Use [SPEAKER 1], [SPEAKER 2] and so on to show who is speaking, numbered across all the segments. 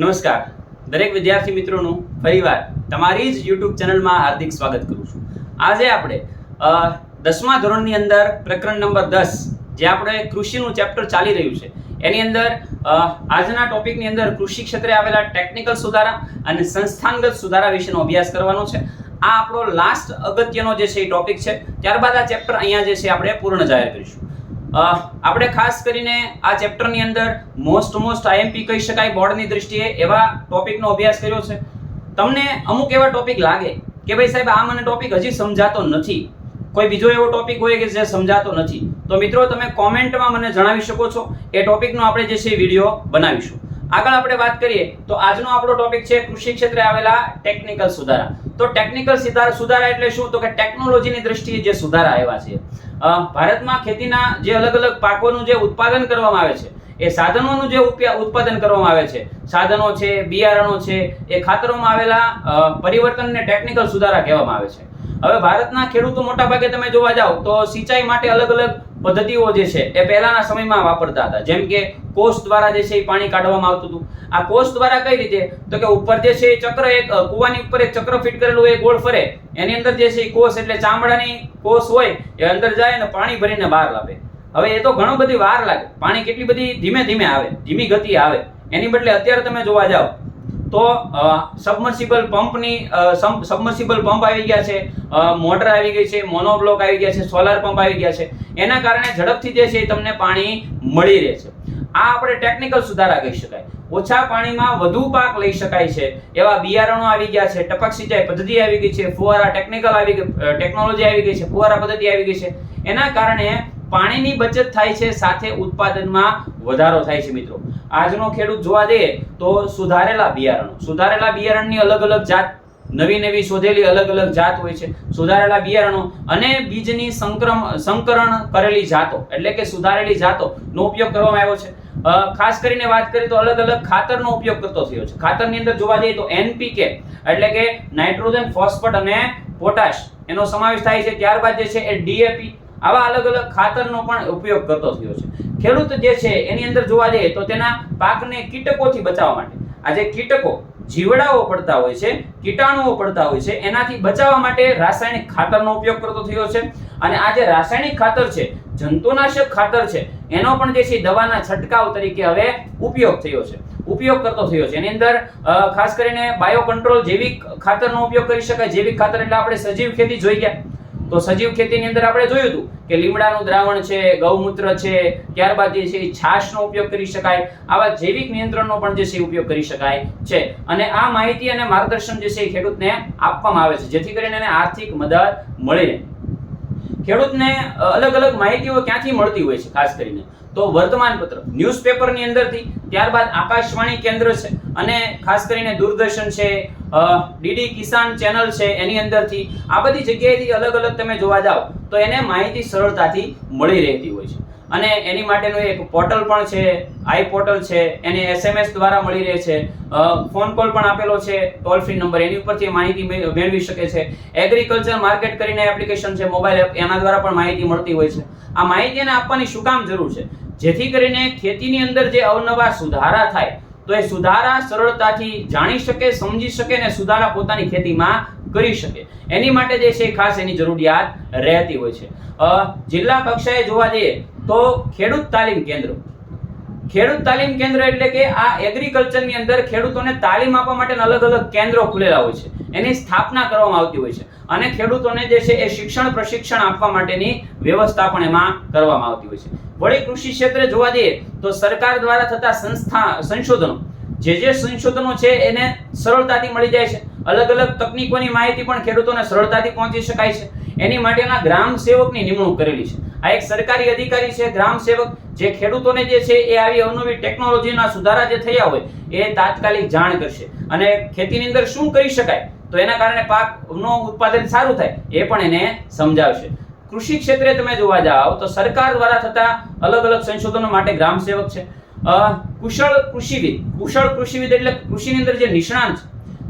[SPEAKER 1] નમસ્કાર. દરેક વિદ્યાર્થી મિત્રોનું ફરીવાર તમારી જ યુટ્યુબ ચેનલમાં હાર્દિક સ્વાગત કરું છું. આજે આપણે દસમા ધોરણની અંદર પ્રકરણ નંબર દસ, જે આપણે કૃષિનું ચેપ્ટર ચાલી રહ્યું છે, એની અંદર આજના ટોપિકની અંદર કૃષિ ક્ષેત્રે આવેલા ટેકનિકલ સુધારા અને સંસ્થાનગત સુધારા વિશેનો અભ્યાસ કરવાનો છે. આ આપણો લાસ્ટ અગત્યનો જે છે એ ટોપિક છે. ત્યારબાદ આ ચેપ્ટર અહીંયા જે છે આપણે પૂર્ણ જાહેર કરીશું. આપણે ખાસ કરીને આ ચેપ્ટરની અંદર મોસ્ટ મોસ્ટ આઈએમપી કહી શકાય બોર્ડની દ્રષ્ટિએ એવા ટોપિકનો અભ્યાસ કર્યો છે. તમને અમુક એવા ટોપિક લાગે કે ભાઈ સાહેબ આ મને ટોપિક હજી સમજાતો નથી. કોઈ બીજો એવો ટોપિક હોય કે જે સમજાતો નથી. તો મિત્રો તમે કોમેન્ટમાં મને જણાવી શકો છો. એ ટોપિકનો આપણે જે છે વીડિયો બનાવીશું. આગળ આપણે વાત કરીએ તો આજનો આપણો ટોપિક છે કૃષિ ક્ષેત્રે આવેલા ટેકનિકલ સુધારા. તો ટેકનિકલ સુધારા એટલે શું? તો કે ટેકનોલોજીની દ્રષ્ટિએ જે સુધારા આવ્યા છે. ભારતમાં ખેતીના જે અલગ અલગ પાકોનું જે ઉત્પાદન કરવામાં આવે છે, એ સાધનોનું જે ઉત્પાદન કરવામાં આવે છે. સાધનો છે, બિયારણો છે, એ ખાતરોમાં આવેલા પરિવર્તનને ટેકનિકલ સુધારા કહેવામાં આવે છે. હવે ભારતના ખેડૂતો મોટા ભાગે તમે જોવા જાઓ તો સિંચાઈ માટે અલગ અલગ પદ્ધતિઓ જે છે એ પહેલાના સમયમાં વાપરતા હતા. જેમ કે કોષ દ્વારા જે છે એ પાણી કાઢવામાં આવતું હતું. આ કોષ દ્વારા કઈ રીતે? તો કે ઉપર જે છે એ ચક્ર એક કૂવાની ઉપર એક ચક્ર ફિટ કરેલું હોય ગોળ ફરે. એની અંદર જે છે એ કોષ એટલે ચામડાની કોષ હોય, એ અંદર જાય અને પાણી ભરીને બહાર લાવે. હવે એ તો ઘણું બધી વાર લાગે. પાણી કેટલી બધી ધીમે ધીમે આવે, ધીમી ગતિ આવે. એની બદલે અત્યારે તમે જોવા જાઓ તો સબમર્સિબલ પંપની સબમર્સિબલ પંપ આવી ગયા છે મોટર આવી ગઈ છે મોનોબ્લોક આવી ગયા છે સોલાર પંપ આવી ગયા છે. એના કારણે ઝડપથી જે છે એ તમને પાણી મળી રહે છે. આ આપણે ટેકનિકલ સુધારા કહી શકાય. ઓછા પાણીમાં વધુ પાક લઈ શકાય છે. એવા બિયારણો આવી ગયા છે, ટપક સિંચાઈ પદ્ધતિ આવી ગઈ છે, ફુવારા ટેકનિકલ આવી ગઈ ટેકનોલોજી આવી ગઈ છે, ફુવારા પદ્ધતિ આવી ગઈ છે. એના કારણે પાણીની બચત થાય છે, સાથે ઉત્પાદનમાં વધારો થાય છે મિત્રો. આજનો ખેડૂત જોવા જઈએ તો સુધારેલા બિયારણો. સુધારેલા બિયારણની અલગ અલગ જાત, નવી નવી શોધેલી અલગ અલગ જાત હોય છે. સુધારેલા બિયારણો અને બીજની સંક્રમ, સંકરણ કરેલી જાતો, એટલે કે સુધારેલી જાતો નો ઉપયોગ કરવામાં આવ્યો છે. ખાસ કરીને વાત કરીએ તો અલગ અલગ ખાતરનો ઉપયોગ કરતો થયો છે. ખાતરની અંદર જોવા જઈએ તો એનપીકે એટલે કે નાઇટ્રોજન, ફોસ્ફેટ અને પોટાશ એનો સમાવેશ થાય છે. ત્યારબાદ જે છે એ ડીએપી આવા અલગ અલગ ખાતરનો પણ ઉપયોગ કરતો થયો છે. ખેડૂત જે છે, એની અંદર જોવા જઈએ તો તેના પાકને કીટકોથી બચાવવા માટે. આ જે કીટકો જીવડાઓ પડતા હોય છે, કીટાણુઓ પડતા હોય છે, એનાથી બચાવવા માટે રાસાયણિક ખાતરનો ઉપયોગ કરતો થયો છે. અને આ જે રાસાયણિક ખાતર છે, જંતુનાશક ખાતર છે, એનો પણ જે છે દવાના છંટકાવ તરીકે હવે ઉપયોગ થયો છે. ઉપયોગ કરતો થયો છે. એની અંદર ખાસ કરીને બાયો કંટ્રોલ જૈવિક ખાતરનો ઉપયોગ કરી શકાય. જૈવિક ખાતર એટલે આપણે સજીવ ખેતી જોઈ ગયા. તો સજીવ ખેતીની અંદર આપણે જોયું હતું કે લીમડાનું દ્રાવણ છે, ગૌમૂત્ર છે, ત્યારબાદ જે છે છાશનો ઉપયોગ કરી શકાય, આવા જૈવિક નિયંત્રણનો પણ જે છે ઉપયોગ કરી શકાય છે. અને આ માહિતી અને માર્ગદર્શન જે છે ખેડૂતને આપવામાં આવે છે, જેથી કરીને એને આર્થિક મદદ મળી. રહે ખેડૂતને અલગ અલગ માહિતીઓ ક્યાંથી મળતી હોય છે, ખાસ કરીને? તો વર્તમાન પત્ર ન્યૂઝપેપરની અંદરથી, ત્યારબાદ આકાશવાણી કેન્દ્ર છે, અને ખાસ કરીને દૂરદર્શન છે ડીડી કિસાન ચેનલ છે, એની અંદરથી આ બધી જગ્યાએથી અલગ અલગ તમે જોવા જાઓ, તો એને માહિતી સરળતાથી મળી રહેતી હોય છે. અને એની માટેનું એક પોર્ટલ પણ છે, આઈ પોર્ટલ છે, એને એસએમએસ દ્વારા મળી રહે છે. ફોન કોલ પણ આપેલો છે, ટોલ ફ્રી નંબર, એની ઉપરથી માહિતી મેળવી શકે છે. એગ્રીકલ્ચર માર્કેટ કરીને એપ્લિકેશન છે, મોબાઈલ એપ, એના દ્વારા પણ માહિતી મળતી હોય છે. આ માહિતી એને આપવાની શું કામ જરૂર છે? જેથી કરીને ખેતીની અંદર જે અવનવા સુધારા થાય તો એ સુધારા સરળતાથી જાણી શકે, સમજી શકે અને સુધારા પોતાની ખેતીમાં કરી શકે. એની માટે જે છે ખાસ એની જરૂરિયાત રહેતી હોય છે. જિલ્લા કક્ષાએ જોવા જઈએ તો ખેડૂત તાલીમ કેન્દ્ર. ખેડૂત તાલીમ કેન્દ્ર એટલે કે આ એગ્રીકલ્ચરની અંદર ખેડૂતોને તાલીમ આપવા માટે અલગ અલગ કેન્દ્રો ખુલેલા હોય છે. એની સ્થાપના કરવામાં આવતી હોય છે. અને ખેડૂતોને જે છે એ શિક્ષણ પ્રશિક્ષણ આપવા માટેની વ્યવસ્થા પણ એમાં કરવામાં આવતી હોય છે. વળી કૃષિ ક્ષેત્રે જોવા જઈએ તો સરકાર દ્વારા થતા સંસ્થા સંશોધનો, જે જે સંશોધનો છે એને સરળતાથી મળી જાય છે. અલગ અલગ તકનીકોની માહિતી પણ ખેડૂતોને સરળતાથી પહોંચી શકાય છે. એની માટેના ગ્રામ સેવકની નિમણૂક કરેલી છે. આ એક સરકારી અધિકારી છે, ગ્રામ સેવક, જે ખેડૂતોને જે છે એ આવી અવનવી ટેકનોલોજીના સુધારા જે થયા હોય એ તાત્કાલિક જાણ કરશે. અને ખેતીની અંદર શું કરી શકાય? તો એના કારણે પાકનું ઉત્પાદન સારું થાય એ પણ એને સમજાવશે. કૃષિ ક્ષેત્રે તમે જોવા જાઓ તો સરકાર દ્વારા થતા અલગ અલગ સંશોધનો માટે ગ્રામ સેવક છે. કુશળ કૃષિવિદ. કુશળ કૃષિવિદ એટલે કૃષિની અંદર જે નિષ્ણાંત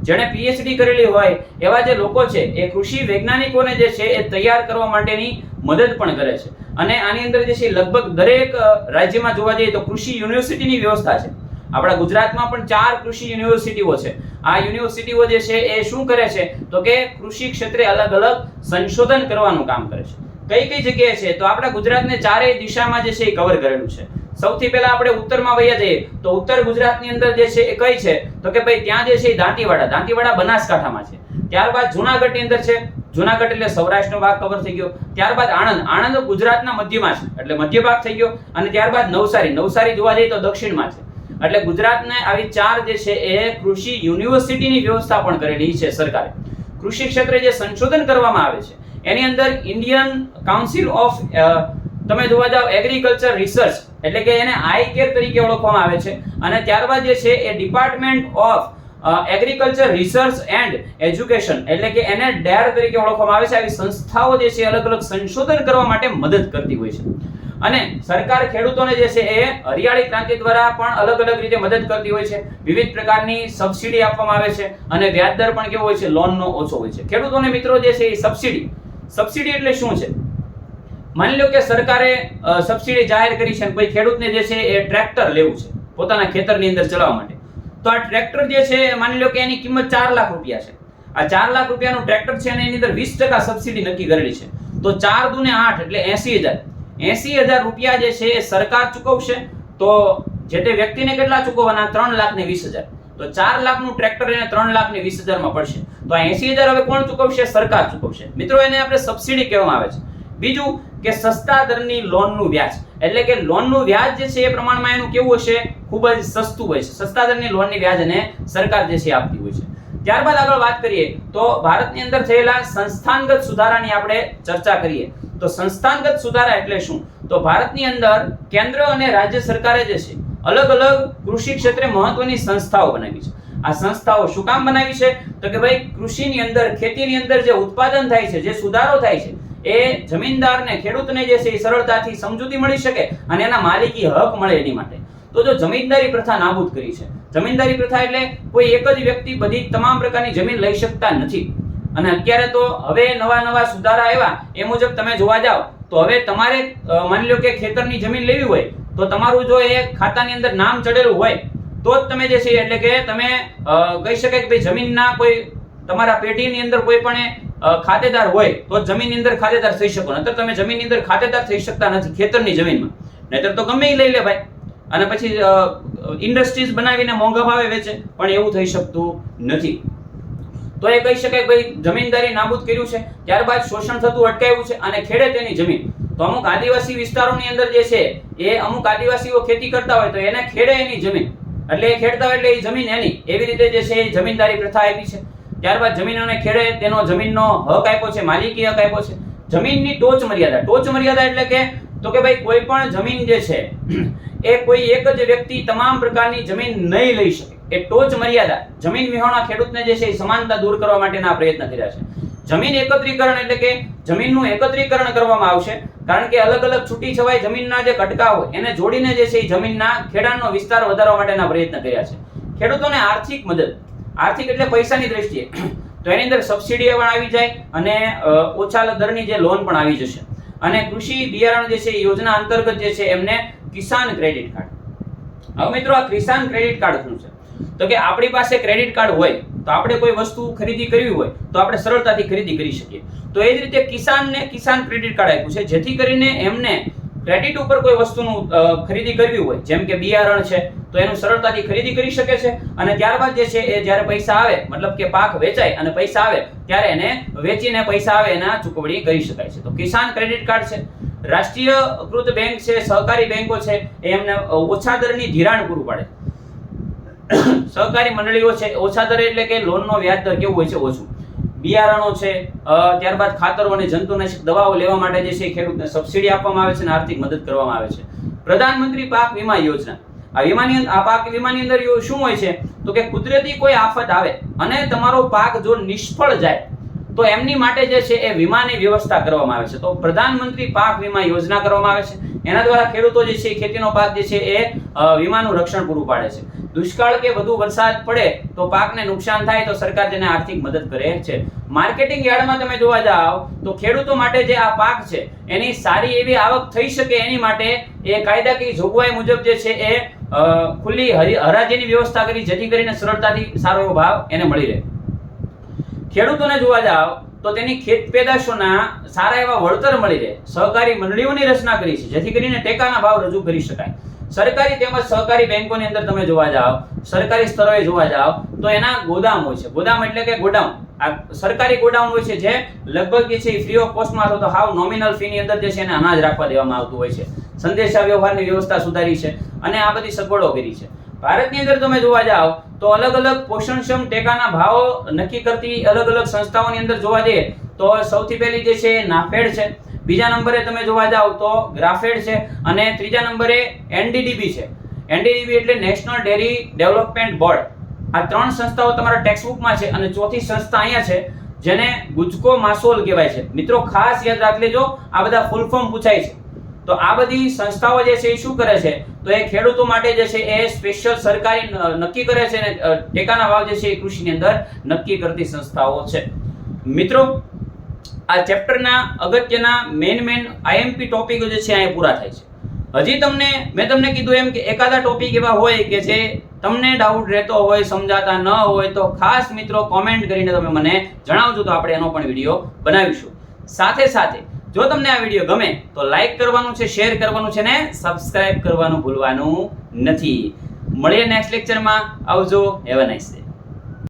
[SPEAKER 1] જેણે પીએચડી કરેલી હોય, એવા જે લોકો છે, એ કૃષિ વૈજ્ઞાનિકોને જે છે, એ તૈયાર કરવા માટેની મદદ પણ કરે છે. અને આની અંદર જે છે લગભગ દરેક રાજ્યમાં જોવા જઈએ તો કૃષિ યુનિવર્સિટીની વ્યવસ્થા છે. આપણા ગુજરાતમાં પણ ચાર કૃષિ યુનિવર્સિટીઓ છે. આ યુનિવર્સિટીઓ જે છે, એ શું કરે છે? તો કે કૃષિ ક્ષેત્રે અલગ અલગ સંશોધન કરવાનું કામ કરે છે. કઈ કઈ જગ્યાએ છે? તો આપણા ગુજરાતને ચારેય દિશામાં જે છે એ કવર કરેલું છે. સૌથી પહેલા આપણે ઉત્તરમાં વયા જઈએ. તો ઉત્તર ગુજરાતની અંદર જે છે એ કઈ છે? તો કે ભાઈ ત્યાં જે છે એ દાંતીવાડા. દાંતીવાડા બનાસકાંઠામાં છે. ત્યારબાદ જુનાગઢની અંદર છે. જુનાગઢ એટલે સૌરાષ્ટ્રનો ભાગ કવર થઈ ગયો. ત્યારબાદ આણંદ. આણંદ ગુજરાતના મધ્યમાં છે. એટલે મધ્ય ભાગ થઈ ગયો. અને ત્યારબાદ નવસારી. નવસારી જોવા જઈએ તો દક્ષિણમાં છે. એટલે ગુજરાતને આવી ચાર જે છે એ કૃષિ યુનિવર્સિટીની વ્યવસ્થા પણ કરેલી છે સરકારે. કૃષિ ક્ષેત્રે જે સંશોધન કરવામાં આવે છે એની અંદર ઇન્ડિયન કાઉન્સિલ ઓફ તમે જોવા જાવ એગ્રીકલ્ચર રિસર્ચ એટલે કે એને આઈ કેર તરીકે ઓળખવામાં આવે છે. અને ત્યારબાદ જે છે એ department of agriculture research and education એટલે કે એને ડેર તરીકે ઓળખવામાં આવે છે. આવી સંસ્થાઓ જે છે અલગ અલગ સંશોધન કરવા માટે મદદ કરતી હોય છે. અને સરકાર ખેડૂતોને જે છે એ હરિયાળી ક્રાંતિ દ્વારા પણ અલગ અલગ રીતે મદદ કરતી હોય છે. વિવિધ પ્રકારની સબસિડી આપવામાં આવે છે. અને વ્યાજ દર પણ કેવો હોય છે? લોનનો ઓછો હોય છે. ખેડૂતોને મિત્રો જે છે એ સબસિડી સબસિડી એટલે શું છે? માની લો કે સરકારે સબસિડી જાહેર કરી છે કોઈ ખેડૂતને જે છે એ ટ્રેક્ટર લેવું છે, પોતાના ખેતરની અંદર ચલાવવા માટે. તો આ ટ્રેક્ટર જે છે, માની લો કે એની કિંમત ચાર લાખ રૂપિયા છે. આ ચાર લાખ રૂપિયાનું ટ્રેક્ટર છે અને એની અંદર વીસ ટકા સબસિડી નક્કી કરેલી છે. તો ચાર દુને આઠ એટલે એસી હજાર. એસી હજાર રૂપિયા જે છે એ સરકાર ચૂકવશે, તો જે તે વ્યક્તિને કેટલા ચૂકવવાના? ત્રણ લાખ ને વીસ હજાર. તો ચાર લાખનું ટ્રેક્ટર એને ત્રણ લાખ ને વીસ હજારમાં પડશે. તો આ એસી હજાર હવે કોણ ચૂકવશે? સરકાર ચૂકવશે. મિત્રો, એને આપણે સબસિડી કહેવામાં આવે છે. બીજું કે સસ્તા દરની લોનનું વ્યાજ. એટલે કે લોનનું વ્યાજ જે છે એ પ્રમાણમાં એનું કેવું હશે? ખૂબ જ સસ્તું હોય છે. સસ્તા દરની લોનની વ્યાજ એને સરકાર જે છે આપતી હોય છે. ત્યારબાદ આગળ વાત કરીએ તો ભારતની અંદર થયેલા સંસ્થાનગત સુધારાની આપણે ચર્ચા કરીએ. તો સંસ્થાનગત સુધારા એટલે શું? તો ભારતની અંદર કેન્દ્ર અને રાજ્ય સરકારે જે છે અલગ અલગ કૃષિ ક્ષેત્રે મહત્વની સંસ્થાઓ બનાવી છે. આ સંસ્થાઓ શું કામ બનાવી છે? તો કે ભાઈ, કૃષિની અંદર, ખેતીની અંદર જે ઉત્પાદન થાય છે, જે સુધારો થાય છે, એ જમીનદારને, ખેડૂતને જે છે એ સરળતાથી સમજૂતી મળી શકે અને એના માલિકી હક મળે એની માટે. તો જો જમીનદારી પ્રથા નાબૂદ કરી છે. જમીનદારી પ્રથા એટલે કોઈ એક જ વ્યક્તિ બધી તમામ પ્રકારની જમીન લઈ શકતા નથી. અને અત્યારે તો હવે નવા નવા સુધારા આવ્યા, એ મુજબ તમે જોવા જાઓ, તો હવે તમારે માની લો કે ખેતરની જમીન લેવી હોય તો તમારું જો એ ખાતાની અંદર નામ ચડેલું હોય, તો જ તમે જે છે, એટલે કે તમે કહી શકાય કે ભાઈ જમીનના કોઈ, તમારા પેઢીની અંદર કોઈ પણ ખાતેદાર હોય, તો જમીનની અંદર ખાતેદાર થઈ શકો. નહીતર તમે જમીનની અંદર ખાતેદાર થઈ શકતા નથી ખેતરની જમીનમાં. નહીતર તો ગમે લઈ લે ભાઈ. અને પછી ઇન્ડસ્ટ્રીઝ બનાવીને મોંઘા ભાવે વેચે, પણ એવું થઈ શકતું નથી. તો એ કહી શકાય ભાઈ જમીનદારી નાબૂદ કર્યું છે, ત્યારબાદ શોષણ થતું અટકાયું છે, અને ખેડે તેની જમીન. તો અમુક આદિવાસી વિસ્તારોની અંદર જે છે, એ અમુક આદિવાસીઓ ખેતી કરતા હોય તો એને ખેડે એની જમીન. એટલે એ ખેડતા હોય એટલે એ જમીન એની. એવી રીતે જે છે, એ જમીનદારી પ્રથા આપી છે. ત્યારબાદ જમીનોને ખેડે, તેનો જમીનનો હક આપ્યો છે, માલિકી હક આપ્યો છે. જમીનની ટોચ મર્યાદા. ટોચ મર્યાદા એટલે કે, તો કે ભાઈ કોઈ પણ જમીન જે છે, એ કોઈ એક જ વ્યક્તિ તમામ પ્રકારની જમીન નહીં લઈ શકે. એ ટોચ મર્યાદા. જમીન વિહોણા ખેડૂતને જે છે, એ સમાનતા દૂર કરવા માટેના પ્રયત્ન કર્યા છે. જમીન એકત્રીકરણ એટલે કે જમીનનું એકત્રીકરણ કરવામાં આવશે. કારણ કે અલગ અલગ છૂટી છવાય જમીનના જે કટકા હોય, એને જોડીને જે છે એ જમીનના ખેડાણનો વિસ્તાર વધારવા માટેના પ્રયત્ન કર્યા છે. ખેડૂતોને આર્થિક મદદ, આર્થિક એટલે પૈસાની દ્રષ્ટિએ. તો એની અંદર સબસિડી પણ આવી જાય અને ઓછા દરની જે લોન પણ આવી જશે. અને કૃષિ બિયારણ જે છે યોજના અંતર્ગત જે છે એમને કિસાન ક્રેડિટ કાર્ડ. હવે મિત્રો આ કિસાન ક્રેડિટ કાર્ડ શું છે? તો કે આપણી પાસે ક્રેડિટ કાર્ડ હોય તો આપણે કોઈ વસ્તુ ખરીદી કરવી હોય, તો આપણે સરળતાથી ખરીદી કરી શકીએ. તો એ જ રીતે કિસાનને કિસાન ક્રેડિટ કાર્ડ આપ્યું છે. જેથી કરીને એમને ક્રેડિટ ઉપર કોઈ વસ્તુનું ખરીદી કરવી હોય, જેમ કે બિયારણ છે, તો એનું સરળતાથી ખરીદી કરી શકે છે. અને ત્યારબાદ જે છે, એ જ્યારે પૈસા આવે, મતલબ કે પાક વેચાય અને પૈસા આવે, ત્યારે એને વેચીને પૈસા આવે એના ચૂકવણી કરી શકાય છે. તો કિસાન ક્રેડિટ કાર્ડ છે. રાષ્ટ્રીયકૃત બેંક છે, સહકારી બેંકો છે, એ એમને ઓછા દરની ધિરાણ પૂરું પાડે સહકારી મંડળીઓ છે, ઓછા દરે એટલે કે લોનનો વ્યાજ દર કેવું હોય છે? ઓછું. બિયારણો છે ત્યારબાદ ખાતરો અને જંતુનાશક દવાઓ લેવા માટે જે છે ખેડૂતને સબસિડી આપવામાં આવે છે અને આર્થિક મદદ કરવામાં આવે છે. પ્રધાનમંત્રી પાક વીમા યોજના. આ વીમાની આ પાક વીમાની અંદર શું હોય છે? તો કે કુદરતી કોઈ આફત આવે અને તમારો પાક જો નિષ્ફળ જાય તો એમની માટે જે છે એ વીમાની વ્યવસ્થા કરવામાં આવે છે. તો પ્રધાનમંત્રી પાક વીમા યોજના કરવામાં આવે છે. એના દ્વારા ખેડૂતો જે છે ખેતીનો પાક જે છે એ વીમાનું રક્ષણ પૂરું પાડે છે. દુષ્કાળ કે વધુ વરસાદ પડે તો પાકને નુકસાન થાય તો સરકાર તેને આર્થિક મદદ કરે છે. માર્કેટિંગ યાર્ડમાં તમે જોવા જાઓ તો ખેડૂતો માટે જે આ પાક છે, એની સારી એવી આવક થઈ શકે એની માટે એ કાયદાકીય જોગવાઈ મુજબ જે છે એ ખુલ્લી હરી- હરાજીની વ્યવસ્થા કરી જેથી કરીને સરળતાથી સારો એવો ભાવ એને મળી રહે. ખેડૂતોને જોવા જાઓ તો તેની ખેત પેદાશોના સારા એવા વળતર મળી રહે. સહકારી મંડળીઓની રચના કરી છે, જેથી કરીને ટેકાના ભાવ રજૂ કરી શકાય. સરકારી તેમજ સહકારી બેંકોની અંદર તમે જોવા જાઓ, સરકારી સ્તરોએ જોવા જાઓ, તો એના ગોદામ હોય છે. ગોદામ એટલે કે ગોડાઉન. આ સરકારી ગોડાઉન હોય છે જે લગભગ જે છે ફ્રી ઓફ કોસ્ટમાં અથવા તો હાવ નોમિનલ ફીની અંદર જે છે એને અનાજ રાખવા દેવામાં આવતું હોય છે. સંદેશા વ્યવહારની વ્યવસ્થા સુધારી છે અને આ બધી સગવડો કરી છે. ભારતની અંદર તમે જોવા જાઓ, તો અલગ અલગ પોષણક્ષમ ટેકાના ભાવો નક્કી કરતી અલગ અલગ સંસ્થાઓની અંદર જોવા જઈએ, તો સૌથી પહેલી જે છે નાફેડ છે. બીજા નંબરે તમે જોવા જાઓ, તો ગ્રાફેડ છે અને ત્રીજા નંબરે એનડીડીબી છે. એનડીડીબી એટલે નેશનલ ડેરી ડેવલપમેન્ટ બોર્ડ. આ ત્રણ સંસ્થાઓ તમારા ટેક્સ્ટબુકમાં છે અને ચોથી સંસ્થા અહીંયા છે, જેને ગુજકો માસોલ કહેવાય છે. મિત્રો, ખાસ યાદ રાખી લેજો, આ બધા ફૂલ પૂછાય છે. તો આ બધી સંસ્થાઓ જે છે એ શું કરે છે? તો એ ખેડૂતો માટે જે છે એ સ્પેશિયલ સરકારી નક્કી કરે છે અને ટેકાના ભાવ જે છે એ કૃષિની અંદર નક્કી કરતી સંસ્થાઓ છે. મિત્રો, આ ચેપ્ટરના અગત્યના મેન મેન આઈએમપી ટોપિકો જે છે અહીંયા પૂરા થાય છે. હજી તમને, મેં તમને કીધું એમ કે એકાદા ટોપિક એવા હોય કે જે તમને ડાઉટ રહેતો હોય, સમજાતા ન હોય, તો ખાસ મિત્રો કોમેન્ટ કરીને તમે મને જણાવજો તો આપણે એનો પણ વીડિયો બનાવીશું. સાથે સાથે જો તમને આ વીડિયો ગમે તો લાઈક કરવાનું છે શેર કરવાનું છે ને સબસ્ક્રાઇબ કરવાનું ભૂલવાનું નથી. મળીએ નેક્સ્ટ લેક્ચરમાં આવજો. Have a nice day